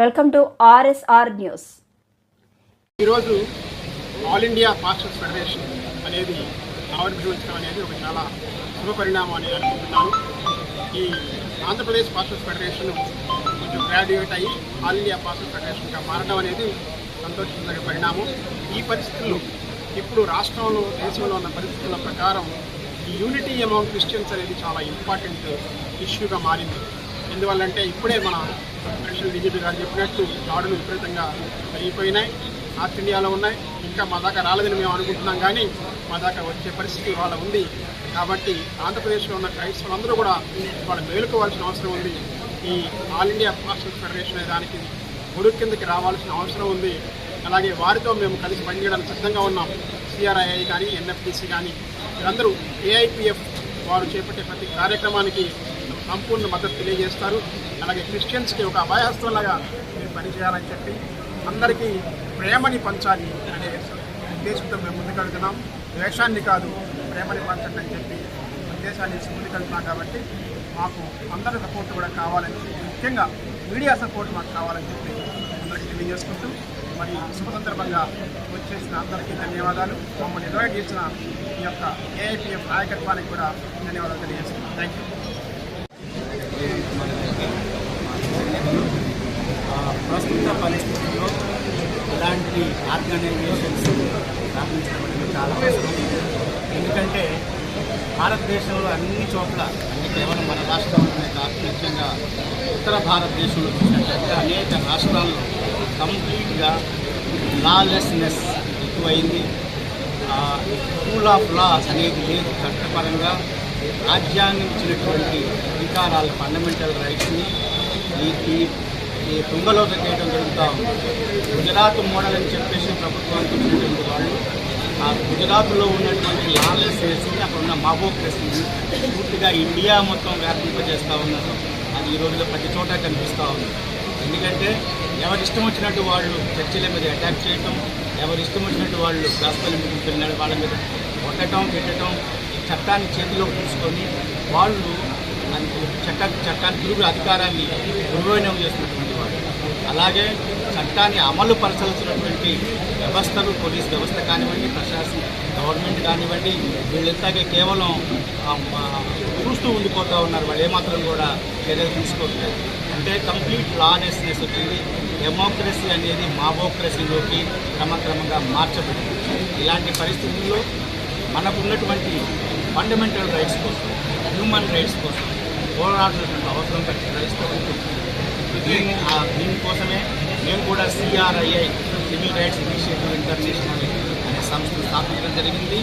Welcome to RSR news. ఈరోజు all India pastors federation అనేది ఆవిర్భవించడం అనేది ఒక చాలా శుభ పరిణామం అని అనుకుంటున్నాను. ఈ ఆంధ్రప్రదేశ్ పాస్టర్స్ ఫెడరేషన్ కొంచెం గ్రాడ్యుయేట్ అయ్యి ఆల్ ఇండియా పాస్టర్స్ ఫెడరేషన్గా మారడం అనేది సంతోషించదగ్గ పరిణామం. ఈ పరిస్థితుల్లో ఇప్పుడు రాష్ట్రంలో దేశంలో ఉన్న పరిస్థితుల ప్రకారం ఈ యూనిటీ అమౌంట్ క్రిస్టియన్స్ అనేది చాలా ఇంపార్టెంట్ ఇష్యూగా మారింది. ఎందువల్లంటే ఇప్పుడే మన అడిషనల్ డీజీపీ గారు చెప్పినట్టు దాడులు విపరీతంగా పెరిగిపోయినాయి నార్త్ ఇండియాలో ఉన్నాయి. ఇంకా మా దాకా రాలేదని మేము అనుకుంటున్నాం కానీ మా దాకా వచ్చే పరిస్థితి వాళ్ళ ఉంది. కాబట్టి ఆంధ్రప్రదేశ్లో ఉన్న క్రైస్తవులందరూ కూడా వాళ్ళు మేలుకోవాల్సిన అవసరం ఉంది. ఈ ఆల్ ఇండియా పాస్టల్ ఫెడరేషన్ అనే దానికి ఒడుగు కిందకి రావాల్సిన అవసరం ఉంది. అలాగే వారితో మేము కలిసి పనిచేయడానికి సిద్ధంగా ఉన్నాం. సిఆర్ఐఐ కానీ ఎన్ఎఫ్డిసి కానీ వీరందరూ ఏఐపిఎఫ్ వారు చేపట్టే ప్రతి కార్యక్రమానికి సంపూర్ణ మద్దతు తెలియజేస్తారు. అలాగే క్రిస్టియన్స్కి ఒక అభయహస్తంలాగా మీరు పనిచేయాలని చెప్పి అందరికీ ప్రేమని పంచాలి అనే ఉద్దేశంతో మేము ముందుకెళ్తున్నాం ద్వేషాన్ని కాదు ప్రేమని పంచండి అని చెప్పి ఉద్దేశాన్ని ముందుకెళ్తున్నాం కాబట్టి మాకు అందరి సపోర్ట్ కూడా కావాలని ముఖ్యంగా మీడియా సపోర్ట్ మాకు కావాలని చెప్పి అందరికీ తెలియజేసుకుంటూ మరి శుభ సందర్భంగా వచ్చేసిన అందరికీ ధన్యవాదాలు. మమ్మల్ని నిర్వహించిన ఈ యొక్క ఏఐపిఎఫ్ నాయకత్వానికి కూడా ధన్యవాదాలు తెలియజేస్తున్నాను థ్యాంక్ యూ ఆ, ప్రస్తుత పరిస్థితుల్లో ఇలాంటి ఆర్గనైజేషన్స్ స్థాపించడం చాలా అవసరం ఎందుకంటే భారతదేశంలో అన్ని చోట్ల అంటే కేవలం మన రాష్ట్రంలోనే కాదు ముఖ్యంగా ఉత్తర భారతదేశంలో చూసినట్లయితే అనేక రాష్ట్రాల్లో కంప్లీట్గా లాలెస్నెస్ ఎక్కువైంది. రూల్ ఆఫ్ లా అనేది లేదు. చట్టపరంగా రాజ్యాంగం ఇచ్చినటువంటి అధికారాలు ఫండమెంటల్ రైట్స్ని ఈ ఈ తుంగలోకి చేయడం జరుగుతూ ఉంది. గుజరాత్ మోడల్ అని చెప్పేసి ప్రభుత్వానికి ఉన్నటువంటి వాళ్ళు ఆ గుజరాత్లో ఉన్నటువంటి లాలెస్నెస్ని అక్కడ ఉన్న మాబోక్రసీని పూర్తిగా ఇండియా మొత్తం వ్యాపింపజేస్తూ ఉన్నారు. అది ఈ రోజుల్లో ప్రతి చోట కనిపిస్తూ ఉంది. ఎందుకంటే ఎవరి ఇష్టం వచ్చినట్టు వాళ్ళు చర్చిల మీద అటాక్ చేయటం ఎవరి ఇష్టం వచ్చినట్టు వాళ్ళు గాస్పల్ మీటింగ్కి వెళ్ళిన వాళ్ళ మీద కొట్టడం పెట్టడం చట్టాన్ని చేతిలో తీసుకొని వాళ్ళు అది చట్ట చట్టాన్ని తిరుగు అధికారాన్ని దుర్వినియోగం చేస్తున్నారు. అలాగే చట్టాన్ని అమలు పరచాల్సినటువంటి వ్యవస్థలు పోలీస్ వ్యవస్థ కానివ్వండి ప్రశాసన గవర్నమెంట్ కానివ్వండి వీళ్ళంతాకే కేవలం చూస్తూ ఉండిపోతూ ఉన్నారు. వాళ్ళు ఏమాత్రం కూడా చర్యలు తీసుకోవట్లేదు అంటే కంప్లీట్ లానెస్నెస్ వచ్చింది డెమోక్రసీ అనేది మాబోక్రసీలోకి క్రమక్రమంగా మార్చబడింది. ఇలాంటి పరిస్థితుల్లో మనకున్నటువంటి ఫండమెంటల్ రైట్స్ కోసం హ్యూమన్ రైట్స్ కోసం పోరాడుతున్న అవసరం ఖచ్చితంగా ఉంటుంది దీని దీనికోసమే మేము కూడా CRII civil rights initiative international అనే సంస్థను స్థాపించడం జరిగింది.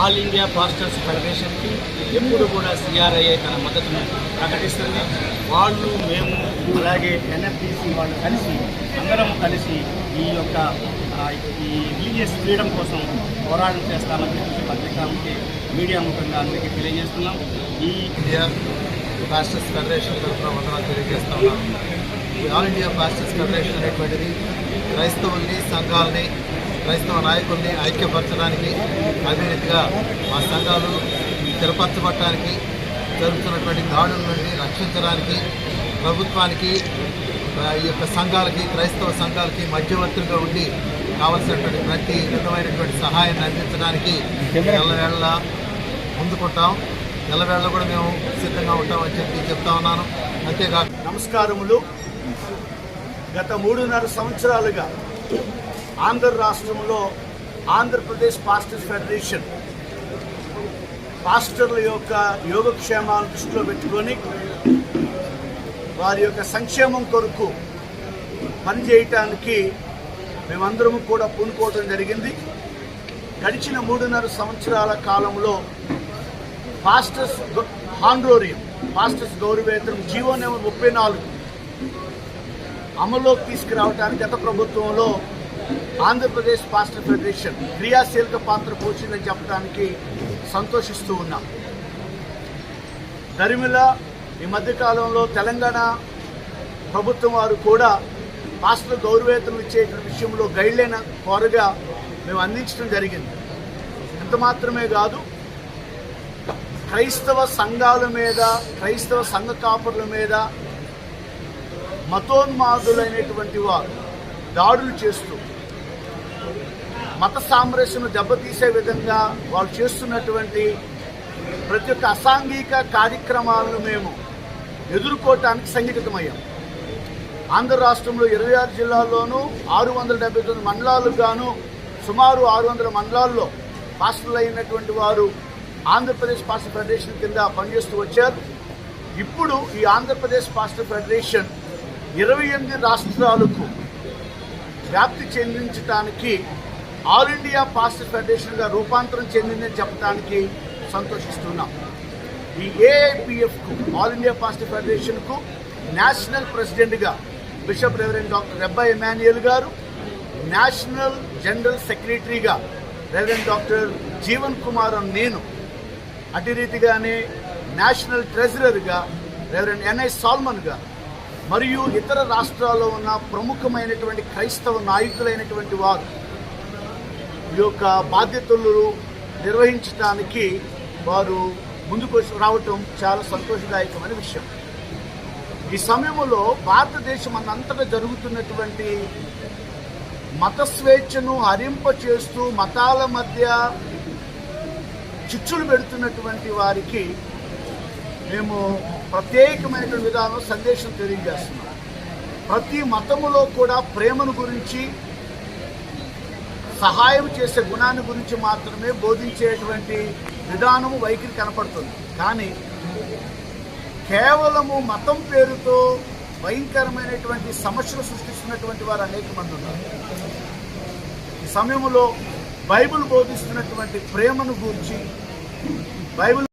ఆల్ ఇండియా పాస్టర్స్ ఫెడరేషన్కి ఎప్పుడు కూడా సిఆర్ఐఐ తన మద్దతును ప్రకటిస్తుంది. వాళ్ళు మేము అలాగే ఎన్ఎఫ్డిసి వాళ్ళు కలిసి అందరం కలిసి ఈ యొక్క ఈ రిలీజియస్ ఫ్రీడమ్ కోసం పోరాటం చేస్తామని చెప్పి పత్రికాలకి మీడియా ముఖంగా అందరికీ తెలియజేస్తున్నాం. ఈ ఇండియా పాస్టర్స్ ఫెడరేషన్ తరఫున వందనాలు తెలియజేస్తా ఈ ఆల్ ఇండియా ఫాస్టిస్ట్ ఫెడరేషన్ అనేటువంటిది క్రైస్తవుల్ని సంఘాలని క్రైస్తవ నాయకుల్ని ఐక్యపరచడానికి అదే రీతిగా మా సంఘాలు స్థిరపరచబట్టడానికి జరుగుతున్నటువంటి దాడుల నుండి రక్షించడానికి ప్రభుత్వానికి ఈ యొక్క సంఘాలకి క్రైస్తవ సంఘాలకి మధ్యవర్తులుగా ఉండి కావలసినటువంటి ప్రతి విధమైనటువంటి సహాయాన్ని అందించడానికి ఎల్లవేళ ముందుకుంటాం. ఎల్లవేళ కూడా మేము సిద్ధంగా ఉంటామని చెప్పి చెప్తా ఉన్నాను. అంతేకాక నమస్కారములు. గత మూడున్నర సంవత్సరాలుగా ఆంధ్ర రాష్ట్రంలో ఆంధ్రప్రదేశ్ పాస్టర్స్ ఫెడరేషన్ పాస్టర్ల యొక్క యోగక్షేమాలను దృష్టిలో పెట్టుకొని వారి యొక్క సంక్షేమం కొరకు పనిచేయటానికి మేమందరము కూడా పూనుకోవడం జరిగింది. గడిచిన మూడున్నర సంవత్సరాల కాలంలో పాస్టర్స్ హాండ్రోరియం పాస్టర్స్ గౌరవేతనం జీవో నెంబర్ ముప్పై నాలుగు అమల్లోకి తీసుకురావడానికి గత ప్రభుత్వంలో ఆంధ్రప్రదేశ్ పాస్టర్ ఫెడరేషన్ క్రియాశీలక పాత్ర పోసిందని చెప్పడానికి సంతోషిస్తూ ఉన్నాం. దరిమిల ఈ మధ్యకాలంలో తెలంగాణ ప్రభుత్వం వారు కూడా పాస్టర్ గౌరవేతనం ఇచ్చే విషయంలో గైడ్లైన్ కోరగా మేము అందించడం జరిగింది. ఎంత మాత్రమే కాదు క్రైస్తవ సంఘాల మీద క్రైస్తవ సంఘ కాపుర్ల మీద మతోన్మాదులైనటువంటి వారు దాడులు చేస్తూ మత సామరస్యను దెబ్బతీసే విధంగా వాళ్ళు చేస్తున్నటువంటి ప్రతి ఒక్క అసాంఘిక కార్యక్రమాలను మేము ఎదుర్కోవటానికి సంఘటితమయ్యాం. ఆంధ్ర రాష్ట్రంలో ఇరవై ఆరు జిల్లాల్లోనూ ఆరు వందల డెబ్బై తొమ్మిది మండలాలకు గాను సుమారు ఆరు వందల మండలాల్లో పాస్టర్లు అయినటువంటి వారు ఆంధ్రప్రదేశ్ పాస్టర్ ఫెడరేషన్ కింద పనిచేస్తూ వచ్చారు. ఇప్పుడు ఈ ఆంధ్రప్రదేశ్ పాస్టర్ ఫెడరేషన్ ఇరవై ఎనిమిది రాష్ట్రాలకు వ్యాప్తి చెందించడానికి ఆల్ ఇండియా పాస్టర్ ఫెడరేషన్గా రూపాంతరం చెందిందని చెప్పడానికి సంతోషిస్తున్నాం. ఈ ఏఐపిఎఫ్కు ఆల్ ఇండియా పాస్టర్ ఫెడరేషన్కు నేషనల్ ప్రెసిడెంట్గా bishop reverend doctor Rebba Emmanuel garu national general సెక్రటరీగా రెవరెండ్ డాక్టర్ జీవన్ కుమార్ అని నేను అటు రీతిగానే national ట్రెజరర్గా reverend N I Solomon garu మరియు ఇతర రాష్ట్రాల్లో ఉన్న ప్రముఖమైనటువంటి క్రైస్తవ నాయకులైనటువంటి వారు ఈ యొక్క బాధ్యతలు నిర్వహించడానికి వారు ముందుకు రావటం చాలా సంతోషదాయకమైన విషయం. ఈ సమయంలో భారతదేశం అన్నంతటా జరుగుతున్నటువంటి మత స్వేచ్ఛను హరింపచేస్తూ మతాల మధ్య చిచ్చులు పెడుతున్నటువంటి వారికి మేము ప్రత్యేకమైనటువంటి విధానం సందేశం తెలియజేస్తున్నారు. ప్రతి మతములో కూడా ప్రేమను గురించి సహాయం చేసే గుణాన్ని గురించి మాత్రమే బోధించేటువంటి విధానము వైఖరి కనపడుతుంది. కానీ కేవలము మతం పేరుతో భయంకరమైనటువంటి సమస్యలు సృష్టిస్తున్నటువంటి వారు అనేక మంది ఉన్నారు. ఈ సమయంలో బైబిల్ బోధిస్తున్నటువంటి ప్రేమను గురించి బైబిల్